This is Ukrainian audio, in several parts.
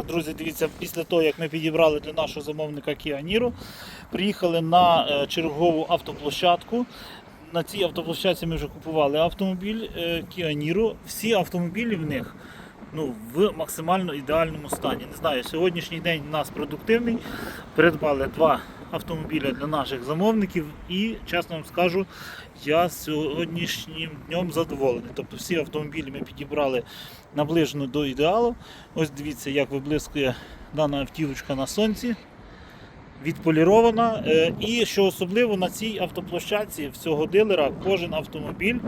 Так, друзі, дивіться, після того, як ми підібрали для нашого замовника Niro, приїхали на е, чергову автоплощадку. На цій автоплощадці ми вже купували автомобіль Кіаніру. Niro. Всі автомобілі в них ну, в максимально ідеальному стані. Не знаю, сьогоднішній день у нас продуктивний. Придбали два автомобіля для наших замовників і, чесно вам скажу, я сьогоднішнім днем задоволений. Тобто всі автомобілі ми підібрали наближено до ідеалу. Ось дивіться, як виблискує дана автівочка на сонці. Відполірована. Е, І що особливо на цій автоплощадці всього дилера кожен автомобіль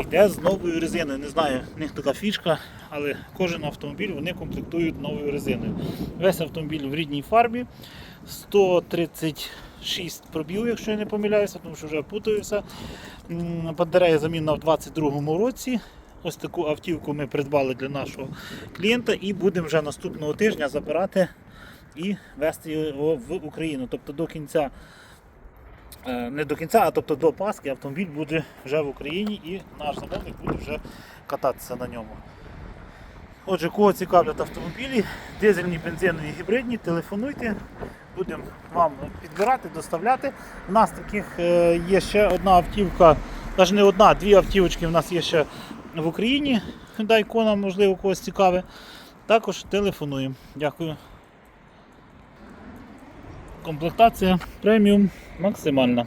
йде з новою резиною. Не знаю, в них така фішка, але кожен автомобіль вони комплектують новою резиною. Весь автомобіль в рідній фарбі. 136 пробів, якщо я не помиляюся, тому що вже путаюся. М, Батарея замінена в 2022 році. Ось таку автівку ми придбали для нашого клієнта і будемо вже наступного тижня забирати і вести його в Україну. Тобто до кінця, не до кінця, а тобто до Пасхи автомобіль буде вже в Україні і наш замовник буде вже кататися на ньому. Отже, кого цікавлять автомобілі, дизельні, бензинові, гібридні, телефонуйте, будемо вам підбирати, доставляти. У нас таких е, є ще одна автівка, навіть не одна, дві автівочки в нас є ще в Україні. Hyundai Kona, можливо, когось цікаве. Також телефонуємо. Дякую. Комплектація преміум максимальна.